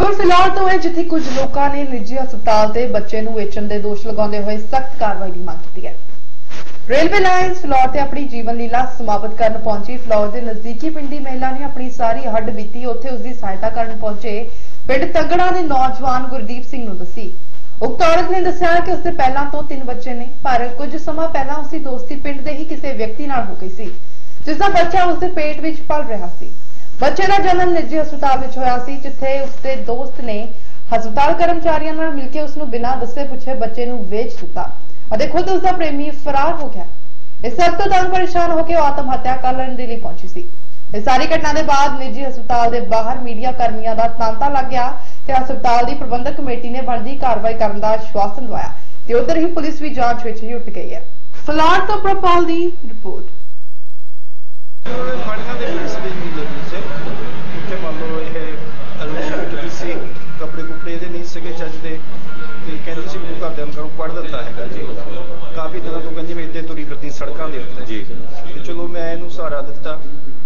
ਖਬਰ ਫਿਲਹਾਲ ਤੋਂ ਹੈ ਜਿੱਥੇ ਕੁਝ ਲੋਕਾਂ ਨੇ ਨਿੱਜੀ ਹਸਪਤਾਲ ਤੇ ਬੱਚੇ ਨੂੰ ਵੇਚਣ ਦੇ ਦੋਸ਼ ਲਗਾਉਂਦੇ ਹੋਏ ਸਖਤ ਕਾਰਵਾਈ ਦੀ ਮੰਗ ਕੀਤੀ ਹੈ। ਰੇਲਵੇ ਲਾਈਨਸ ਫਲੋਰ ਤੇ ਆਪਣੀ ਜੀਵਨ ਲੀਲਾ ਸਮਾਪਤ ਕਰਨ ਪਹੁੰਚੀ ਫਲੋਰ ਦੇ ਨਜ਼ਦੀਕੀ ਪਿੰਡੀ ਮਹਿਲਾ ਨੇ ਆਪਣੀ ਸਾਰੀ ਹੱਡ ਬੀਤੀ, ਉੱਥੇ ਉਸ ਦੀ ਸਹਾਇਤਾ ਕਰਨ ਪਹੁੰਚੇ ਪਿੰਡ ਤਗੜਾ ਦੇ ਨੌਜਵਾਨ ਗੁਰਦੀਪ ਸਿੰਘ ਨੂੰ ਦੱਸੀ। ਉਕਤ ਔਰਤ ਨੇ ਦੱਸਿਆ ਕਿ ਉਸਦੇ ਪਹਿਲਾਂ ਤੋਂ ਤਿੰਨ ਬੱਚੇ ਨੇ, ਪਰ ਕੁਝ ਸਮਾਂ ਪਹਿਲਾਂ ਉਸਦੀ ਦੋਸਤੀ ਪਿੰਡ ਦੇ ਹੀ ਕਿਸੇ ਵਿਅਕਤੀ ਨਾਲ ਹੋ ਗਈ ਸੀ ਜਿਸ ਦਾ ਬੱਚਾ ਉਸਦੇ ਪੇਟ ਵਿੱਚ ਪਲ ਰਿਹਾ ਸੀ। ਬੱਚੇ ਦਾ ਜਨਮ ਨਿੱਜੀ ਹਸਪਤਾਲ ਵਿੱਚ ਹੋਇਆ ਸੀ, ਜਿੱਥੇ ਉਸਦੇ ਦੋਸਤ ਨੇ ਹਸਪਤਾਲ ਕਰਮਚਾਰੀਆਂ ਨਾਲ ਮਿਲ ਕੇ ਉਸ ਨੂੰ ਬਿਨਾਂ ਦੱਸੇ ਪੁੱਛੇ ਬੱਚੇ ਨੂੰ ਵੇਚ ਦਿੱਤਾ। ਅਤੇ ਖੁਦ ਉਸ ਦਾ ਪ੍ਰੇਮੀ ਫਰਾਰ ਹੋ ਗਿਆ। ਇਸ ਸਭ ਤੋਂ ਤੰਗ ਪਰੇਸ਼ਾਨ ਹੋ ਕੇ ਉਹ ਆਤਮ ਹੱਤਿਆ ਕਰਨ ਦੇ ਲਈ ਪਹੁੰਚੀ ਸੀ। ਇਸ ਸਾਰੀ ਘਟਨਾ ਦੇ ਬਾਅਦ ਨਿੱਜੀ ਹਸਪਤਾਲ ਦੇ ਬਾਹਰ ਮੀਡੀਆ ਕਰਮੀਆਂ ਦਾ ਤਾਂਤਾ ਲੱਗ ਗਿਆ ਤੇ ਹਸਪਤਾਲ ਦੀ ਪ੍ਰਬੰਧਕ ਕਮੇਟੀ ਨੇ ਬਣਦੀ ਕਾਰਵਾਈ ਕਰਨ ਦਾ ਆਸ਼ਵਾਸਨ ਦਵਾਇਆ ਤੇ ਉਧਰ ਹੀ ਪੁਲਿਸ ਵੀ ਜਾਂਚ ਵਿੱਚ ਹੀ ਉੱਟ ਗਈ ਹੈ। ਫਲਾਰ ਤੋਂ ਪ੍ਰਪਾਲ ਦੀ ਰਿਪੋਰਟ ਫੜਕਾਂ ਦੇ ਪੁਲਿਸ ਦੇ ਨਹੀਂ ਲੱਗੀ ਸੀ ਉੱਥੇ ਮੰਨ ਲਓ ਇਹ ਅਲੂਟ ਸੀ ਕੱਪੜੇ ਕੁਪੜੇ ਇਹਦੇ ਨਹੀਂ ਸੀਗੇ ਚੱਜ ਦੇ ਕਹਿੰਦੀ ਸੀ ਮੈਨੂੰ ਘਰਦਿਆਂ ਨੂੰ ਕਰੋ ਪੜ ਦਿੱਤਾ ਹੈਗਾ ਜੀ। ਕਾਫੀ ਦਿਨਾਂ ਤੋਂ ਕਹਿੰਦੀ ਮੈਂ ਇੱਥੇ ਤੁਰੀ ਫਿਰਦੀ ਸੜਕਾਂ ਦੇ ਉੱਤੇ। ਜੀ। ਤੇ ਚਲੋ ਮੈਂ ਇਹਨੂੰ ਸਹਾਰਾ ਦਿੱਤਾ।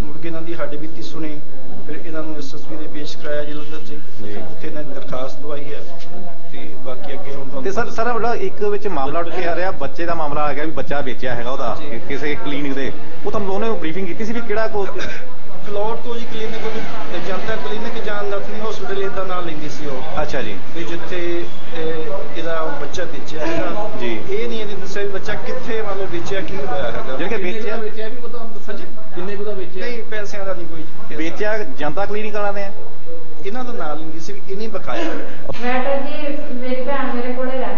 ਮੁੜ ਕੇ ਇਹਨਾਂ ਦੀ ਹੱਡ ਬੀਤੀ ਸੁਣੀ। ਫਿਰ ਇਹਨਾਂ ਨੂੰ ਐਸਐਸਪੀ ਦੇ ਪੇਸ਼ ਕਰਾਇਆ ਜਲੰਧਰ 'ਚ ਜੀ। ਉੱਥੇ ਇਹਨਾਂ ਨੇ ਦਰਖਾਸਤ ਦਵਾਈ ਹੈ। ਤੇ ਬਾਕੀ ਅੱਗੇ ਹੁਣ ਤੇ ਸਰ ਸਰ ਮਤਲਬ ਇੱਕ ਵਿੱਚ ਮਾਮਲਾ ਉੱਠ ਕੇ ਆ ਰਿਹਾ। ਬੱਚੇ ਦਾ ਮਾਮਲਾ ਆ ਗਿਆ ਵੀ ਬੱਚਾ ਵੇਚਿਆ ਹੈਗਾ ਉਹਦਾ। ਕਿਸੇ ਕਲੀਨਿਕ ਦੇ। ਉਹ ਤੁਹਾਨੂੰ ਉਹਨੇ ਬਰੀਫਿੰਗ ਕੀਤੀ ਸੀ ਵੀ ਕਿਹੜਾ ਕੋ ਫਲੋਰ ਤੋਂ ਜੀ ਕਲੀਨਿਕ ਤੇ ਜਨਤਾ ਕਲੀਨਿਕ ਜਾਂ ਨਥਨੀ ਹਸਪੀਟਲ ਇਹਦਾ ਨਾਮ ਲੈਂਦੀ ਸੀ ਉਹ। ਅੱਛਾ ਜੀ। ਵੀ ਜਿੱਥੇ ਇਹ- ਇਹਦਾ ਉਹ ਬੱਚਾ ਵੇਚਿਆ ਹੈਗਾ। ਜੀ। ਇਹ ਨਹੀਂ ਇਹਨੇ ਦੱਸਿਆ ਵੀ ਬੱਚਾ ਕਿੱਥੇ ਮੰਨ ਲਓ ਵੇਚਿਆ ਕੀ ਹੋਇਆ ਹੈਗਾ। ਜਿਹੜੇ ਕਿ ਵੇਚਿਆ ਵੇਚਿਆ ਵੀ ਪਤਾ ਦੱਸੋ ਕਿੰਨੇ ਕੁ ਦਾ ਵੇਚਿਆ? ਨਹੀਂ ਪੈਸਿਆਂ ਦਾ ਨਹੀਂ ਕੋਈ ਵੇਚਿਆ ਜਨਤਾ ਕਲੀਨਿਕ ਵਾਲਿਆਂ ਨੇ ਇਹਨਾਂ ਦਾ ਨਾਮ ਲੈਂਦੀ ਸੀ ਵੀ ਇਹਨੇ ਬਕਾਇਆ। ਮੈਂ ਤਾਂ ਜੀ ਮੇਰੀ ਭੈਣ ਮੇਰੇ ਕੋਲੇ ਰਹਿੰਦੀ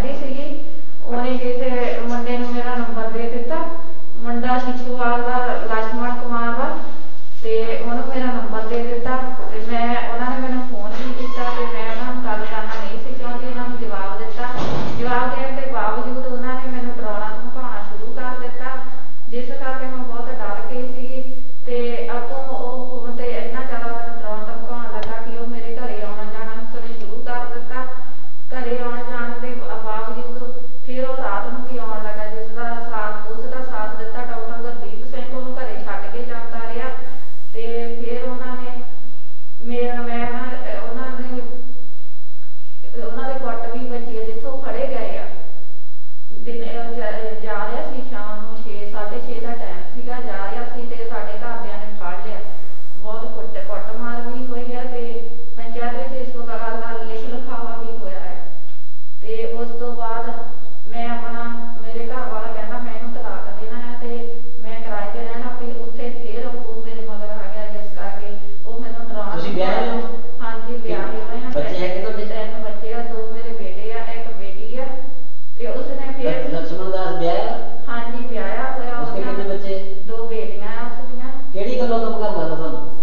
ਗੱਲੋਂ ਤੁਮ ਕਰਦਾ ਤਾ ਤੁਹਾਨੂੰ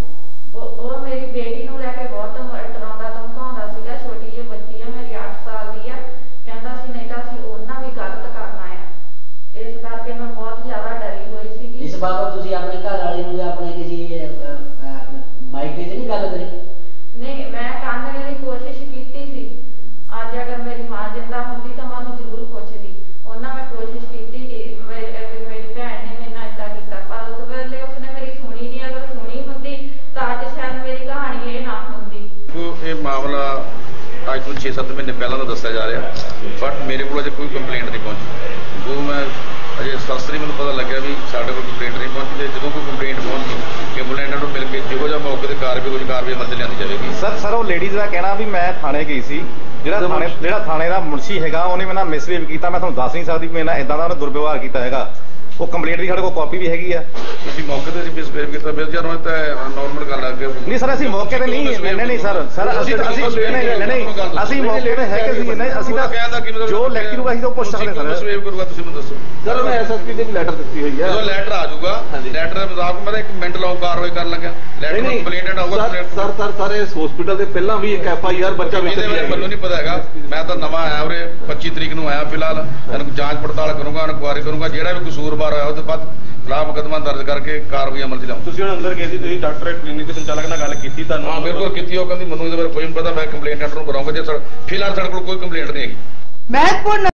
ਉਹ ਉਹ ਮੇਰੀ ਬੇਟੀ ਨੂੰ ਲੈ ਕੇ ਬਹੁਤ ਡਰਾਉਂਦਾ ਧਮਕਾਉਂਦਾ ਸੀਗਾ ਛੋਟੀ ਜਿਹੀ ਬੱਚੀ ਆ ਮੇਰੀ 8 ਸਾਲ ਦੀ ਆ। ਕਹਿੰਦਾ ਸੀ ਨਹੀਂ ਤਾਂ ਅਸੀਂ ਉਹਨਾਂ ਵੀ ਗਲਤ ਕਰਨਾ ਆ। ਇਸ ਕਰਕੇ ਮੈਂ ਬਹੁਤ ਜ਼ਿਆਦਾ ਡਰੀ ਹੋਈ ਸੀਗੀ। ਇਸ ਬਾਬਤ ਤੁਸੀਂ ਆਪਣੇ ਘਰ ਵਾਲੇ ਨੂੰ ਜਾਂ ਆਪਣੇ ਕਿਸੇ ਅਹ, ਅਹ, ਆਪਣੇ ਮਾਇਕੇ 'ਚ ਨਹੀਂ ਗੱਲ ਕਰੀ ਨਹੀਂ ਮੈਂ ਕਾਨਣ ਦੀ ਕੋਸ਼ਿਸ਼ ਕੀਤੀ ਸੀ ਅੱਜ ਅਗਰ ਮੇਰੀ ਮਾਂ ਜਿੰਦਾ ਹੁੰਦੀ ਤਾਂ ਮੈਂ ਉਹਨੂੰ ਜ਼ਰੂਰ ਪੁੱਛਦੀ ਉਹਨਾਂ ਮੈਂ ਕੋਸ਼ਿਸ਼ ਕੀਤੀ ਕਿ ਮੇਰੇ ਅਹ ਮੇਰੀ ਭੈਣ ਨੇ ਮੇਰੇ ਨਾਲ ਏਦਾਂ ਕੀਤਾ ਪਰ ਉਸ ਵੇਲੇ ਉਸਨੇ ਮੇਰੀ ਸੁਣੀ ਨਹੀਂ ਅਗਰ ਸੁਣੀ ਹੁੰਦੀ ਤਾਂ ਅੱਜ ਸ਼ਾਇਦ ਮੇਰੀ ਕਹਾਣੀ ਇਹ ਨਾ ਹੁੰਦੀ ਉਹ ਇਹ ਮਾਮਲਾ ਅੱਜ ਤੋਂ 6-7 ਮਹੀਨੇ ਪਹਿਲਾਂ ਦਾ ਦੱਸਿਆ ਜਾ ਰਿਹਾ ਬਟ ਮੇਰੇ ਕੋਲ ਅਜੇ ਕੋਈ ਕੰਪਲੇਂਟ ਨਹੀਂ ਪਹੁੰਚੀ। ਜੋ ਮੈਂ ਅਜੇ ਸਸਤਰੀ ਮੈਨੂੰ ਪਤਾ ਲੱਗਿਆ ਵੀ ਸਾਡੇ ਕੋਲ ਕੰਪਲੇਂਟ ਨਹੀਂ ਪਹੁੰਚੀ ਤੇ ਜਦੋਂ ਕੋਈ ਕੰਪਲੇਂਟ ਪਹੁੰਚੀ ਕੰਪਲੇਂਟਰ ਨੂੰ ਮਿਲ ਕੇ ਜਿਹੋ ਜਿਹਾ ਮੌਕੇ ਤੇ ਕਾਰਵਾਈ ਕੁਝ ਕਾਰਵਾਈ ਅਮਲ ਲਿਆਂਦੀ ਜਾਵੇਗੀ। ਸਰ ਸਰ ਉਹ ਲੇਡੀਜ਼ ਦਾ ਕਹਿਣਾ ਵੀ ਮੈਂ ਥਾਣੇ ਗਈ ਸੀ ਜਿਹੜਾ ਥਾਣੇ ਜਿਹੜਾ ਥਾਣੇ ਦਾ ਮੁਨਸ਼ੀ ਹੈਗਾ ਉਹਨੇ ਮੇਰੇ ਮਿਸਬੀਹੇਵ ਕੀਤਾ ਮੈਂ ਤੁਹਾਨੂੰ ਦੱਸ ਨਹੀਂ ਸਕਦੀ ਵੀ ਮੇਰੇ ਇਦਾਂ ਦਾ ਉਹਨੇ ਦੁਰਵਿਵਹਾਰ ਕੀਤਾ ਹੈਗਾ। ਉਹ ਕੰਪਲੇਂਟ ਦੀ ਸਾਡੇ ਕੋਲ ਕਾਪੀ ਵੀ ਹੈਗੀ ਆ। ਤੁਸੀਂ ਮੌਕੇ ਤੇ ਮਿਸਬਿਹੇਵ ਕੀਤਾ ਫਿਰ ਜਦੋਂ ਤਾਂ ਨਾਰਮਲ ਗੱਲ ਆ ਕਿ ਨਹੀਂ ਸਰ ਅਸੀਂ ਮੌਕੇ ਤੇ ਨਹੀਂ ਨਹੀਂ ਨਹੀਂ ਸਰ ਸਰ ਅਸੀਂ ਅਸੀਂ ਨਹੀਂ ਨਹੀਂ ਨਹੀਂ ਅਸੀਂ ਮੌਕੇ ਤੇ ਹੈਗੇ ਸੀ ਨਹੀਂ ਅਸੀਂ ਕੀ ਤਾਂ ਜੋ ਲੈਕਚਰ ਹੋਊਗਾ ਅਸੀਂ ਤਾਂ ਉਹ ਪੁੱਛ ਸਕਦੇ ਸਰ। ਮਿਸਬਿਹੇਵ ਕਰੂਗਾ ਤੁਸੀਂ ਮੈਨੂੰ ਦੱਸੋ। ਸਰ ਉਹਨੇ ਐਸਐਸਪੀ ਦੀ ਵੀ ਲੈਟਰ ਦਿੱਤੀ ਹੋਈ ਹੈ ਜਦੋਂ ਲੈਟਰ ਆ ਜਾਊਗਾ ਲੈਟਰ ਦੇ ਮੁਤਾਬਕ ਮੈਂ ਤਾਂ ਇੱਕ ਮਿੰਟ ਲਾਉ ਕਾਰਵਾਈ ਕਰਨ ਲੱਗਾ ਲੈਟਰ ਕੰਪਲੇਂਟਡ ਆਊਗਾ ਸਰ ਸਰ ਸਰ ਇਸ ਹਸਪੀਟਲ ਦੇ ਪਹਿਲਾਂ ਵੀ ਇੱਕ ਐਫ ਆਈ ਆਰ ਬੱਚਾ ਵਿੱਚ ਮੈਨੂੰ ਨਹੀਂ ਪਤਾ ਹੈਗਾ। ਮੈਂ ਤਾਂ ਨਵਾਂ ਆਇਆ ਉਰੇ 25 ਤਰੀਕ ਨੂੰ ਆਇਆ ਫਿਲਹਾਲ। ਇਹਨੂੰ ਜਾਂਚ ਪੜਤਾਲ ਕਰੂੰਗਾ ਇਨਕੁਆਇਰੀ ਕਰੂੰਗਾ ਜਿਹੜਾ ਵੀ ਕਸੂਰਵਾਰ ਹੋਇਆ ਉਹਦੇ ਬਾਅਦ ਖਿਲਾਫ ਮੁਕੱਦਮਾ ਦਰਜ ਕਰਕੇ ਕਾਰਵਾਈ ਅਮਲ ਚ ਲਿਆਉਂ ਤੁਸੀਂ ਹੁਣ ਅੰਦਰ ਗਏ ਸੀ ਤੁਸੀਂ ਡਾਕਟਰ ਕਲੀਨਿਕ ਦੇ ਸੰਚਾਲਕ ਨਾਲ ਗੱਲ ਕੀਤੀ ਤੁਹਾਨੂੰ? ਹਾਂ ਬਿਲਕੁਲ ਕੀਤੀ ਉਹ ਕਹਿੰਦੀ ਮੈਨੂੰ ਇਹਦੇ ਬਾਰੇ ਕੋਈ ਨਹੀਂ ਪਤਾ ਮੈਂ ਕੰਪਲੇਂਟ ਲੈਟਰ ਨੂੰ ਕਰਾਉਂਗਾ ਜੇ ਸਰ ਫਿਲਹਾਲ ਸਾਡੇ ਕੋਲ ਕੋਈ ਕੰਪਲੇਂਟ ਨਹੀਂ ਹੈਗੀ। ਮਹਿਤਪੁਰ